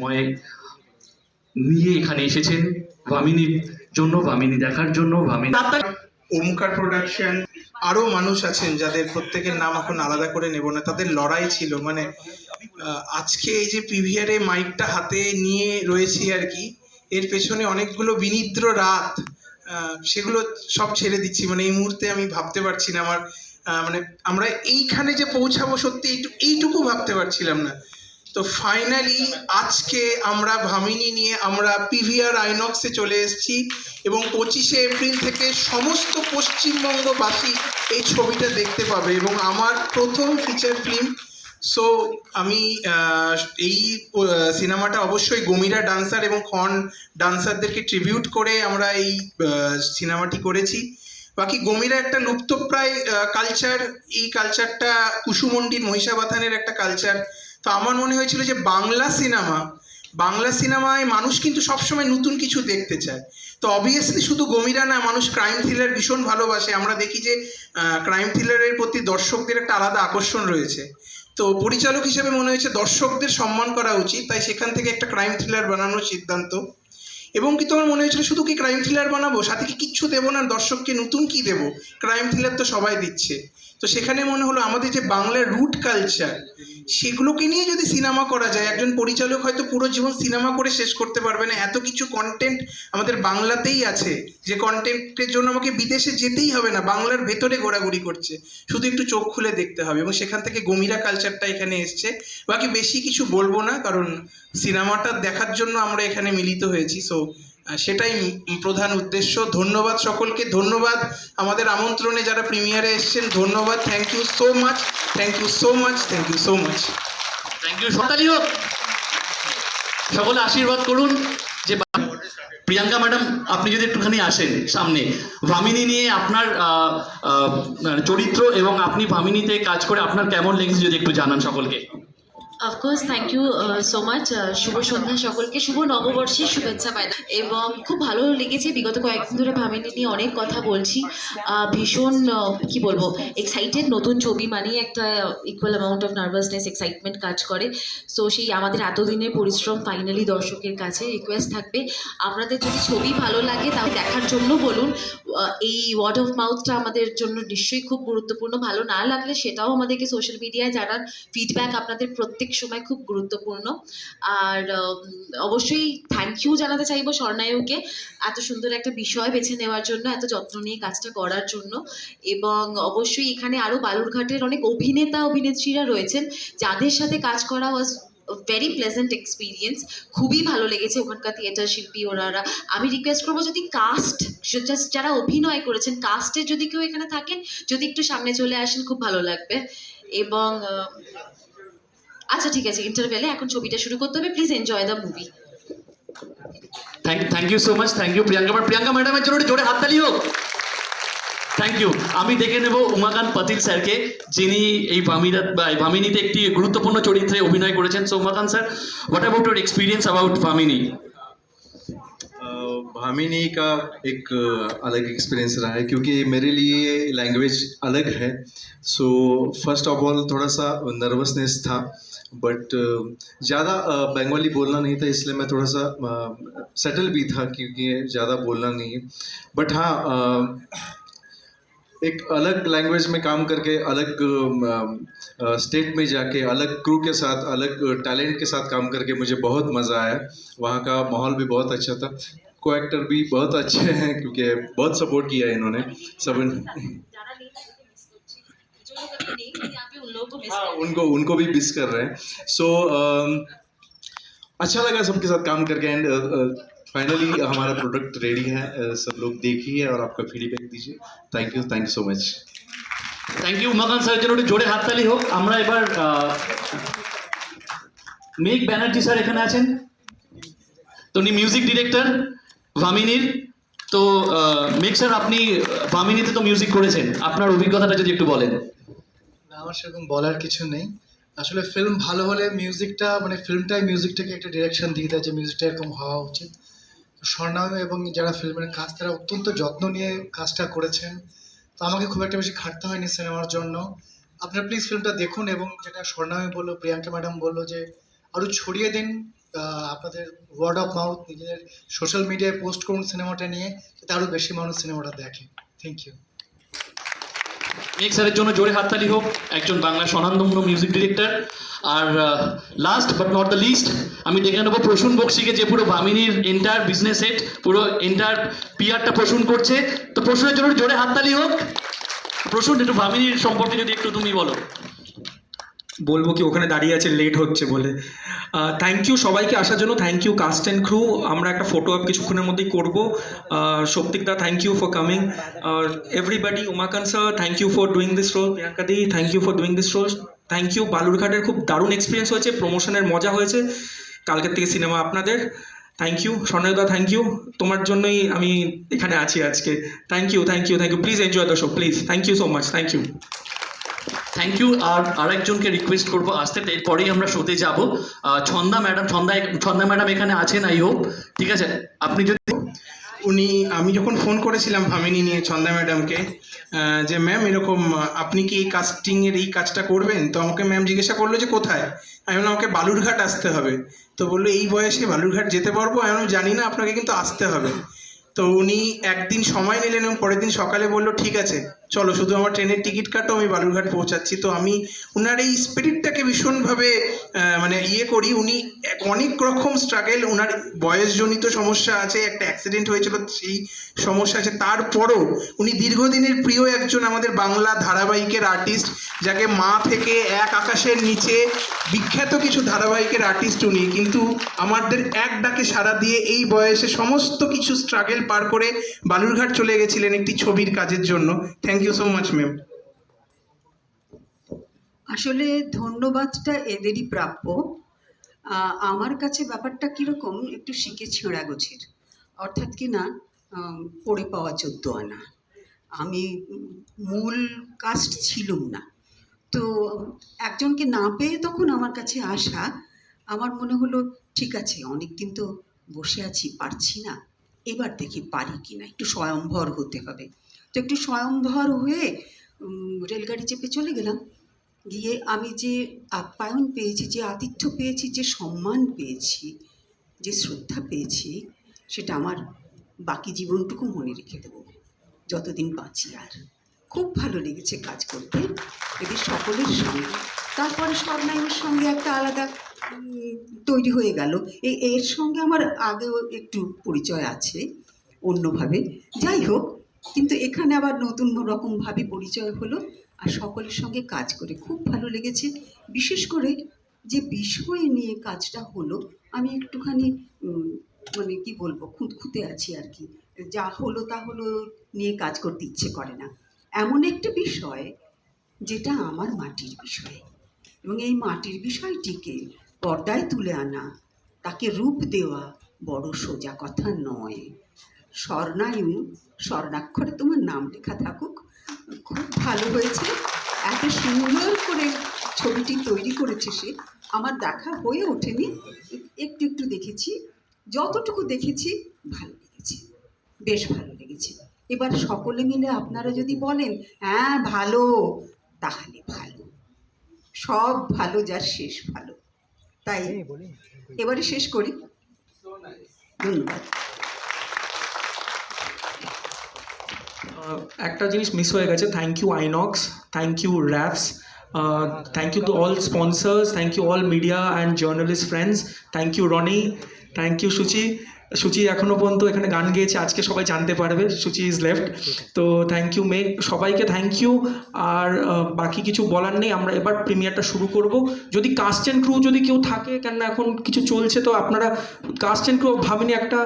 সময় নিয়ে এখানে এসেছেন ভামিনীর জন্য, ভামিনী দেখার জন্য, ভামিনী ওমকার প্রোডাকশন আরও মানুষ আছেন যাদের প্রত্যেকের নাম এখন আলাদা করে নেব না, তাদের লড়াই ছিল। মানে আজকে এই যে পিভিআরে মাইকটা হাতে নিয়ে রয়েছি আর কি, এর পেছনে অনেকগুলো বিনিদ্র রাত সেগুলো সব ছেড়ে দিচ্ছি। মানে এই মুহূর্তে আমি ভাবতে পারছি না আমার মানে আমরা এইখানে যে পৌঁছাবো সত্যি এইটু- এইটুকু ভাবতে পারছিলাম না। তো ফাইনালি আজকে আমরা ভামিনী নিয়ে আমরা পিভিআর আইনক্সে চলে এসেছি এবং পঁচিশে এপ্রিল থেকে সমস্ত পশ্চিমবঙ্গবাসী এই ছবিটা দেখতে পাবে এবং আমার প্রথম ফিচার ফিল্ম সো আমি এই সিনেমাটা অবশ্যই গমিরা ডান্সার এবং খন ডান্সারদেরকে ট্রিবিউট করে আমরা এই সিনেমাটি করেছি। বাকি গমিরা একটা লুপ্তপ্রায় কালচার এই কালচারটা কুসুমন্ডির মহিষাবাথানের একটা কালচার তো আমার মনে হয়েছিল যে বাংলা সিনেমা, বাংলা সিনেমায় মানুষ কিন্তু সবসময় নতুন কিছু দেখতে চায়। তো অবভিয়াসলি শুধু গমিরা না, মানুষ ক্রাইম থ্রিলার ভীষণ ভালোবাসে। আমরা দেখি যে ক্রাইম থ্রিলারের প্রতি দর্শকদের একটা আলাদা আকর্ষণ রয়েছে। তো পরিচালক হিসেবে মনে হয়েছে দর্শকদের সম্মান করা উচিত, তাই সেখান থেকে একটা ক্রাইম থ্রিলার বানানোর সিদ্ধান্ত। এবং কি তোমার মনে হয়েছিল, শুধু কি ক্রাইম থ্রিলার বানাবো? সাথে কি কিচ্ছু দেবো না? দর্শককে নতুন কি দেবো? ক্রাইম থ্রিলার তো সবাই দিচ্ছে। তো সেখানে মনে হলো আমাদের যে বাংলার রুট কালচার সেগুলোকে নিয়ে যদি সিনেমা করা যায়, একজন পরিচালক হয়তো পুরো জীবন সিনেমা করে শেষ করতে পারবে না। এত কিছু কন্টেন্ট আমাদের বাংলাতেই আছে, যে কন্টেন্টের জন্য আমাকে বিদেশে যেতেই হবে না, বাংলার ভেতরে ঘোরাঘুরি করছে। শুধু একটু চোখ খুলে দেখতে হবে এবং সেখান থেকে গমিরা কালচারটা এখানে এসছে। বাকি বেশি কিছু বলব না, কারণ সিনেমাটা দেখার জন্য আমরা এখানে মিলিত হয়েছি। সো সেটাই প্রধান উদ্দেশ্য। ধন্যবাদ সকলকে। ধন্যবাদ আমাদের আমন্ত্রণে যারা প্রিমিয়ারে এসেছেন। ধন্যবাদ। Thank you so much thank you so much thank you so much thank you সতালি হোক সকলে আশীর্বাদ করুন যে প্রিয়াঙ্কা ম্যাডাম আপনি যদি একটুখানি আসেন সামনে। ভামিনী নিয়ে আপনার আহ, চরিত্র এবং আপনি ভামিনীতে কাজ করে আপনার কেমন লেগেছে যদি একটু জানান সকলকে। Of course thank you so much শুভ সন্ধ্যা সকলকে, শুভ নববর্ষের শুভেচ্ছা পাই। এবং খুব ভালো লেগেছে, বিগত কয়েকদিন ধরে ভামিনী নিয়ে অনেক কথা বলছি। ভীষণ কি বলব এক্সাইটেড নতুন ছবি মানেই একটা equal amount of nervousness excitement কাজ করে। সো সেই আমাদের এতদিনের পরিশ্রম ফাইনালি দর্শকের কাছে রিকোয়েস্ট থাকবে। আপনাদের যদি ছবি ভালো লাগে তাহলে দেখার জন্য বলুন। এই ওয়ার্ড অফ মাউথটা আমাদের জন্য নিশ্চয়ই খুব গুরুত্বপূর্ণ। ভালো না লাগলে সেটাও আমাদেরকে সোশ্যাল মিডিয়ায় জানান ফিডব্যাক আপনাদের প্রত্যেক সময় খুব গুরুত্বপূর্ণ। আর অবশ্যই থ্যাংক ইউ জানাতে চাইব স্বর্ণায়ুকে এত সুন্দর একটা বিষয় বেছে নেওয়ার জন্য, এত যত্ন নিয়ে কাজটা করার জন্য। এবং অবশ্যই এখানে আরও বালুরঘাটের অনেক অভিনেতা, অভিনেত্রীরা রয়েছেন, যাদের সাথে কাজ করা ওয়াজ ভেরি প্লেজেন্ট এক্সপিরিয়েন্স খুবই ভালো লেগেছে ওখানকার থিয়েটার শিল্পী ওনারা। আমি রিকোয়েস্ট করব যদি কাস্ট যারা অভিনয় করেছেন কাস্টের যদি কেউ এখানে থাকেন, যদি একটু সামনে চলে আসেন, খুব ভালো লাগবে। এবং আচ্ছা ঠিক আছে ইন্টারভেলে এখন ছবিটা শুরু করতে হবে। Please enjoy the movie thank thank you so much thank you Priyanka. Priyanka ম্যাডামের জন্য জোরে হাততালি হোক। থ্যাংক ইউ আমি ডেকে নেব উমাকান্ত পাতিল স্যারকে যিনি এই ভামিরা বা এই ভামিনীতে একটি গুরুত্বপূর্ণ চরিত্রে অভিনয় করেছেন so Umakant sir what about your experience about Bhamini Bhamini का एक अ, अलग एक्सपीरियंस रहा है क्योंकि मेरे लिए लैंग्वेज अलग है सो फर्स्ट ऑफ ऑल थोड़ा सा नर्वसनेस था बट ज़्यादा बंगाली बोलना नहीं था इसलिए मैं थोड़ा सा सेटल भी था क्योंकि ज़्यादा बोलना नहीं है बट हाँ अ, एक अलग लैंग्वेज में काम करके अलग स्टेट में जाके अलग क्रू के साथ अलग टैलेंट के साथ काम करके मुझे बहुत मज़ा आया। वहाँ का माहौल भी बहुत अच्छा था। को एक्टर भी बहुत अच्छे हैं क्योंकि बहुत सपोर्ट किया है इन्होंने सब हाँ उनको उनको भी मिस कर रहे हैं। सो so, uh, अच्छा लगा सबके साथ काम करके एंड फाइनली हमारा प्रोडक्ट रेडी है अ, सब लोग देखिए और आपका फीडबैक दीजिए thank you thank you so much thank you Umakant স্যারের জন্য একটু জোরে হাততালি হোক আমরা এবার আহ, মেঘ ব্যানার্জি স্যার এখানে আছেন তো উনি মিউজিক ডিরেক্টর ভামিনীর তো আহ, মেঘ স্যার আপনি ভামিনীতে তো মিউজিক করেছেন আপনার অভিজ্ঞতাটা যদি একটু বলেন না, আমার সেরকম বলার কিছু নেই আসলে ফিল্ম ভালো হলে মিউজিকটা মানে ফিল্মটাই মিউজিকটাকে একটা ডিরেকশন দিয়ে দেয় যে মিউজিকটা এরকম হওয়া উচিত স্বর্ণাম এবং যারা ফিল্মের কাজ, তারা অত্যন্ত যত্ন নিয়ে কাজটা করেছেন। তো আমাকে খুব একটা বেশি খাটতে হয়নি সিনেমার জন্য। আপনারা প্লিজ ফিল্মটা দেখুন এবং যেটা স্বর্ণামী বলল, প্রিয়াঙ্কা ম্যাডাম বলল যে, আরও ছড়িয়ে দিন আপনাদের ওয়ার্ড অফ মাউথ নিজেদের সোশ্যাল মিডিয়ায় পোস্ট করুন সিনেমাটা নিয়ে, যাতে আরও বেশি মানুষ সিনেমাটা দেখে। থ্যাংক ইউ মেঘ স্যারের জন্য জোরে হাততালি হোক, একজন বাংলা স্বনামধন্য music director R last but not the least আমি দেখে নেব, প্রসূন বক্সিকে যে পুরো ভামিনীর এন্টার বিজনেস সেট পুরো এন্টায়ার পিআরটা প্রসূন করছে। তো প্রসূনের জন্য জোরে হাততালি হোক। প্রসূন, একটু ভামিনীর সম্পর্কে যদি একটু তুমি বলো। বলব কি, ওখানে দাঁড়িয়ে আছে লেট হচ্ছে বলে। থ্যাংক ইউ সবাইকে আসার জন্য thank you cast and crew আমরা একটা ফটো আপ কিছুক্ষণের মধ্যেই করব। Souptik da thank you for coming everybody Umakanta sir thank you for doing this role Priyanka di thank you for doing this role thank you বালুরঘাটের খুব দারুণ experience হয়েছে প্রমোশনের মজা হয়েছে। কালকের থেকে সিনেমা আপনাদের। থ্যাংক ইউ স্বর্ণদা থ্যাংক ইউ তোমার জন্যই আমি এখানে আছি আজকে। Thank you thank you thank you please enjoy the show please thank you so much thank you thank you আর আরেকজনকে রিকোয়েস্ট করব আসতে। এরপরেই আমরা শোতে যাব। ছন্দা ম্যাডাম ছন্দা ছন্দা ম্যাডাম এখানে আছেন আই হোপ ঠিক আছে? আপনি যদি উনি আমি যখন ফোন করেছিলাম ভামিনী নিয়ে ছন্দা ম্যাডামকে যে ম্যাম এরকম আপনি কি এই কাস্টিংয়ের এই কাজটা করবেন? তো আমাকে ম্যাম জিজ্ঞাসা করল যে কোথায়? আমি বললাম আমাকে বালুরঘাট আসতে হবে। তো বলল, এই বয়সে বালুরঘাট যেতে পারব? আমি জানি না, আপনাকে কিন্তু আসতে হবে। তো উনি একদিন সময় নিলেন এবং পরের দিন সকালে বলল, ঠিক আছে। চলো, শুধু আমার ট্রেনের টিকিট কাটো, আমি বালুরঘাট পৌঁছাচ্ছি। তো আমি ওনার এই স্পিরিটটাকে ভীষণভাবে মানে ইয়ে করি। উনি অনেক রকম স্ট্রাগেল ওনার বয়সজনিত সমস্যা আছে, একটা অ্যাক্সিডেন্ট হয়েছিল, সেই সমস্যা আছে। তারপরও উনি দীর্ঘদিনের প্রিয় একজন আমাদের বাংলা ধারাবাহিকের আর্টিস্ট যাকে মা থেকে এক আকাশের নিচে বিখ্যাত কিছু ধারাবাহিকের আর্টিস্ট উনি। কিন্তু আমাদের এক ডাকে সাড়া দিয়ে এই বয়সে সমস্ত কিছু স্ট্রাগেল পার করে বালুরঘাট চলে গেছিলেন একটি ছবির কাজের জন্য। Thank you so much ma'am আসলে ধন্যবাদটা এদেরই প্রাপ্য। আমার কাছে ব্যাপারটা কীরকম, একটু শিখে ছেঁড়া গোছের অর্থাৎ কি না পড়ে পাওয়া চোদ্দ আনা। আমি মূল কাস্ট ছিলুম না। তো একজনকে না পেয়ে তখন আমার কাছে আসা, আমার মনে হলো, ঠিক আছে অনেক দিন তো বসে আছি, পারছি না। এবার দেখি পারি কি না, একটু স্বয়ংভর হতে হবে। তো একটু স্বয়ংভর হয়ে রেলগাড়ি চেপে চলে গেলাম। গিয়ে আমি যে আপ্যায়ন পেয়েছি, যে আতিথ্য পেয়েছি, যে সম্মান পেয়েছি, যে শ্রদ্ধা পেয়েছি, সেটা আমার বাকি জীবনটুকু মনে রেখে দেবো। যতদিন বাঁচি আর। খুব ভালো লেগেছে কাজ করতে। এদের সকলের সঙ্গে। তারপরে স্বর্ণায়নের সঙ্গে একটা আলাদা তৈরি হয়ে গেল। এই এর সঙ্গে আমার আগেও একটু পরিচয় আছে অন্যভাবে। যাই হোক কিন্তু এখানে আবার নতুন রকমভাবে পরিচয় হলো আর সকলের সঙ্গে কাজ করে খুব ভালো লেগেছে। বিশেষ করে যে বিষয় নিয়ে কাজটা হলো, আমি একটুখানি মানে কি বলব খুঁতখুঁতে আছি আর কি। যা হলো তা হলো নিয়ে কাজ করতে ইচ্ছে করে না। এমন একটা বিষয় যেটা আমার মাটির বিষয়। এবং এই মাটির বিষয়টিকে পর্দায় তুলে আনা, তাকে রূপ দেওয়া বড় সোজা কথা নয়। স্বর্ণায়ু স্বর্ণাক্ষরে তোমার নাম লেখা থাকুক। খুব ভালো হয়েছে। এত সুন্দর করে ছবিটি তৈরি করেছে সে। আমার দেখা হয়ে ওঠেনি। একটু একটু দেখেছি। যতটুকু দেখেছি ভালো লেগেছে। বেশ ভালো লেগেছে। এবার সকলে মিলে আপনারা যদি বলেন হ্যাঁ ভালো। তাহলে ভালো। সব ভালো যার শেষ ভালো। তাই এবারে শেষ করি। ধন্যবাদ। একটা জিনিস মিস হয়ে গেছে। Thank you INOX thank you raps thank you to all sponsors thank you all media and journalist friends thank you Roni thank you Suchi Suchi এখনও পর্যন্ত এখানে গান গেয়েছে। আজকে সবাই জানতে পারবে সুচি ইজ লেফট তো থ্যাংক ইউ মেক সবাইকে থ্যাংক ইউ আর বাকি কিছু বলার নেই। আমরা এবার প্রিমিয়ারটা শুরু করব। যদি কাস্ট অ্যান্ড ক্রু যদি কেউ থাকে, কেননা এখন কিছু চলছে, তো আপনারা কাস্ট অ্যান্ড ক্রু ভাবিনি একটা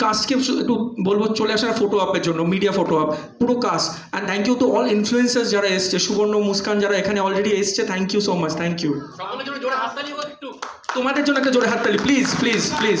কাস্টকে একটু বলব চলে আসার ফটো আপের জন্য মিডিয়া ফটো আপ পুরো cast and thank you to all influencer যারা এসছে সুবর্ণ মুস্কান যারা এখানে অলরেডি এসছে thank you so much thank you তোমাদের জন্য একটা জোরে হাততালি please please please